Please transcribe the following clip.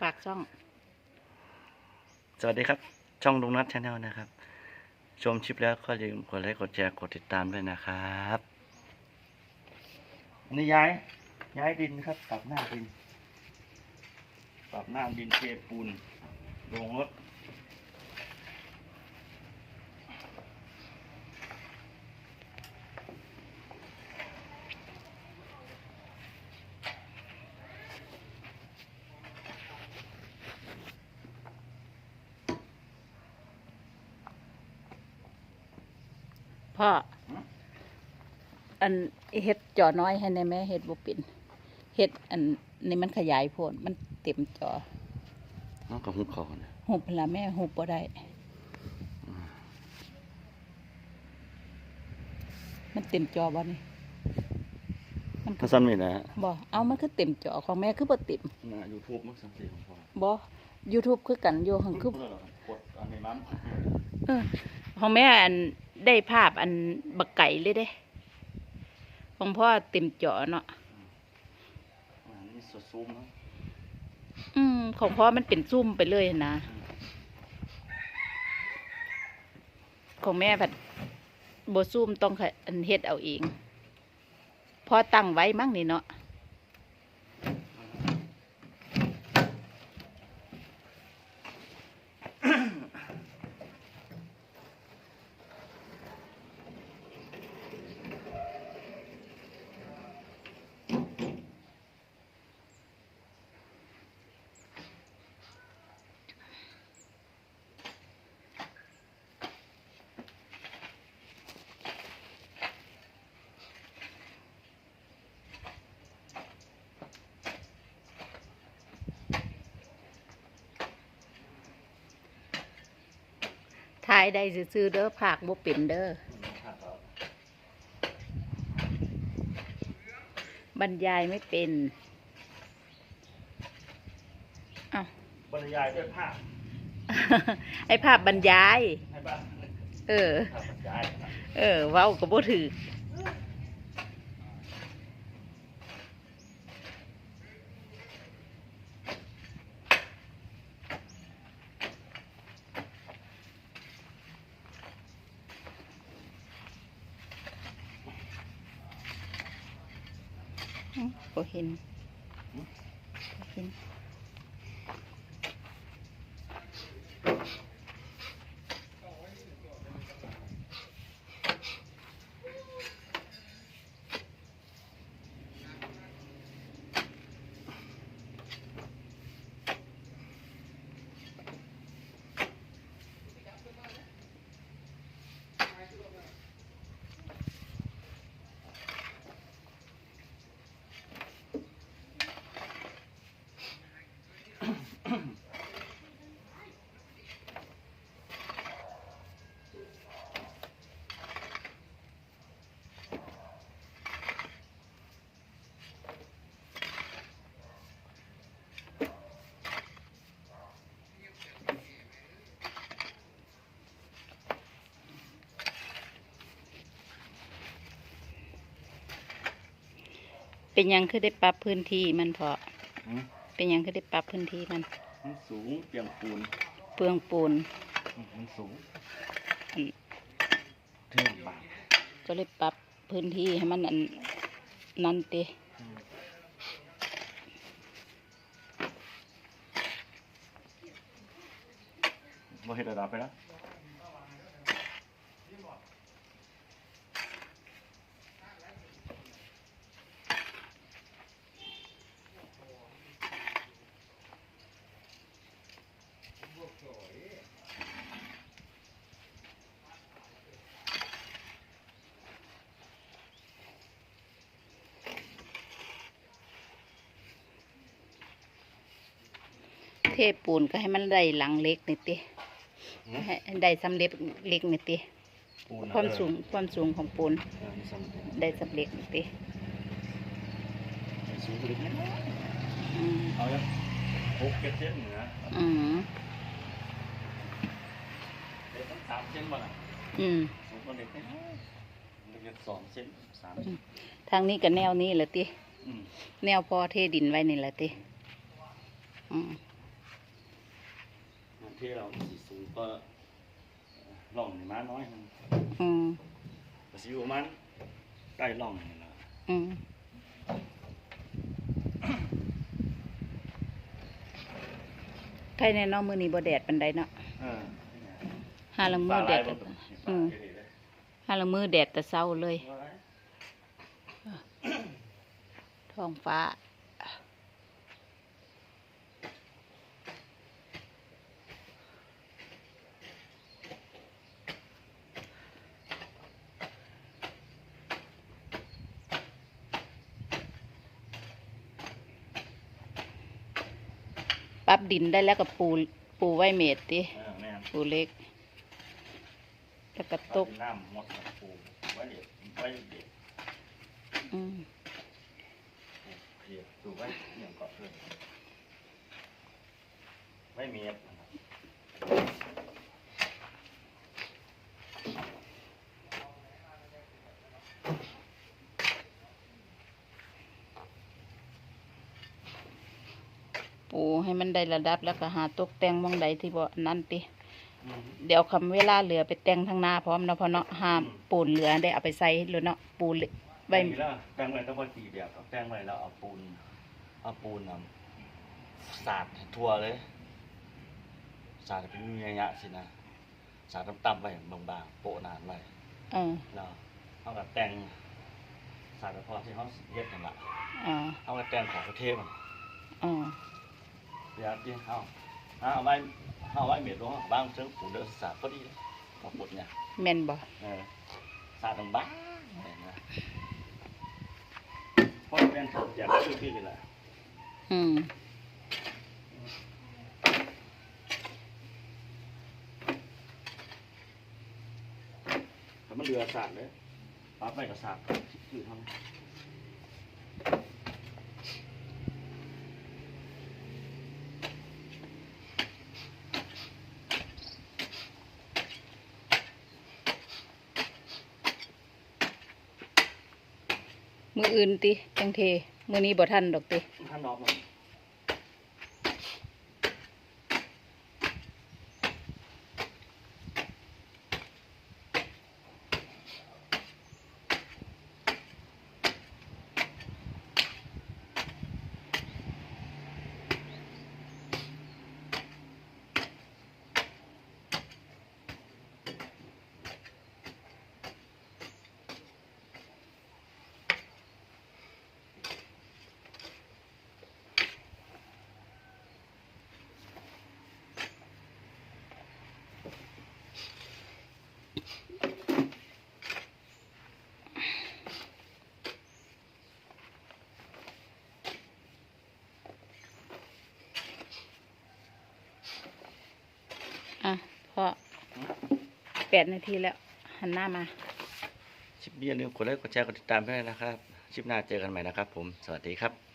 ฝากช่อง สวัสดีครับ ช่องลุงนัทชาแนลนะครับ ชมชิปแล้วก็อย่าลืมกดไลค์กดแชร์กดติดตามด้วยนะครับอันนี่ย้าย ย้ายดินครับปรับหน้าดินปรับหน้าดินเทปูนลงรถ พ่อ อันเฮ็ดจอน้อยให้ในแม่เฮ็ดบ่เป็นเฮ็ดอันนี้มันขยายโพดมันเต็มจอน้องกับหุบเขาเนี่ยหุบละแม่หุบบ่ได้ มันเต็มจอบ่นี่มันถ้าสั้นไม่นะบ่เอามันคือเต็มจอของแม่คือบ่เต็มนะยูทูบมั้งสังเกตของพ่อบ่ YouTube คือกันอยู่หังคือกดอันนี้มันเออของแม่อัน ได้ภาพอันบักไก่เลยเด้ของพ่อเต็มจอเนาะอันนี้สดซูมนะอืมของพ่อมันเป็นซุ่มไปเลยนะ ของแม่ผัดโบซุ่มต้องขะอันเฮ็ดเอาเองพ่อตั้งไว้มั้งนี่เนาะ ได้ซื้อๆเด้อภาคบ่เป็นเด้อบรรยายไม่เป็นอ้าวบรรยายด้วยภาพไอ้ภาพบรรยาย ให้บ้างเออ ภาพบรรยายนะเออ เว้าก็บ่ถือ บ่เห็นเห็น เป็นหยังคือได้ปรับพื้นที่มันพออืมเป็นหยังคือได้ปรับพื้นที่มัน มันสูงเปียงปูนเปลืองปูน อืมมันสูงอืม เท่บางก็เลยปรับพื้นที่ให้มันอันนั่นติบ่เห็นระดับไปแล้ว เทปูนก็ให้มันได้หลังเล็กนี่ติให้ได้สำเร็จเล็กนี่ติปูนความสูงความสูงของปูนเออมันสำเร็จได้สำเร็จนี่ติสูงลึกนิดนึงอืมเอาละหกเจ็ดเซนเหนืออืมเด็กต้องสามเซนบ่ล่ะอืมสูงกว่าเด็กนิดนึงเด็กสองเซนสามทางนี้กับแนวนี้แหละติอืม แนวพอเทดินไว้นี่แหละติอืมเทเราสีสูงก็ล่องนี่มาน้อยนึงอืมก็สิอยู่ประมันใกล้ล่องนี่แหละอืมใครแน่เนอนมือนี้บ่แดดปันใดเนาะเออหาละมือแดดแต่อืม หาละมือแดดแต่เช้าเลย ท้องฟ้า ปรับดินได้แล้วก็ปูปูไว้เมตรติเออแม่นปูเล็ก แล้วก็ตก น้ำหมดแล้วปลูกไว้เด็ดไว้เด็ดอืมเพียปลูกไว้อย่างเกาะเพื่อนไว้เมียดนะครับ ปูให้มันได้ระดับแล้วก็หาตกแต่งหมองใดที่บ่นั่นติอืมเดี๋ยวคำเวลาเหลือไปแต่งทางหน้าพร้อมเนาะเพอเนาะห้ามอืมปูนเหลือได้เอาไปใส่หรือเนาะปูเหลือไว้แป้งแล้วแป้งไว้ต้องพอตีแบบครับแป้งไว้แล้วเอาปูนเอาปูนน่ะสาดให้ทั่วเลย สาดให้เป็นเงี้ยๆสินะสาดต่ำๆไว้บางๆโปะนานไว้เออแล้วเอากับแต่งสาดไปพอที่เขาเย็ดกันละอ่าเอากับแต่งของประเทศมัน อ่าเดี๋ยวที่เอาเอาเอาไว้เอาไว้เม็ดลงบ้างเชิงปูเดือดสาดพอดีเลยพอปวดเนี่ยแม่นบ่เออสาดตรงบ้างเห็นไหมพอเป็นอยากซื้อที่นี่แหละอืม แต่มันเรือสาดเลยปั๊บไปกับสาดคือทำ มืออื่นติจังเทมือนี้บ่ทันดอกติ ท่านดอกมัน อะพอแปดนาทีแล้ว หันหน้ามา ชิปนี้อย่าลืมกดไลค์กดแชร์กดติดตามด้วยนะครับ ชิปหน้าเจอกันใหม่นะครับผม สวัสดีครับ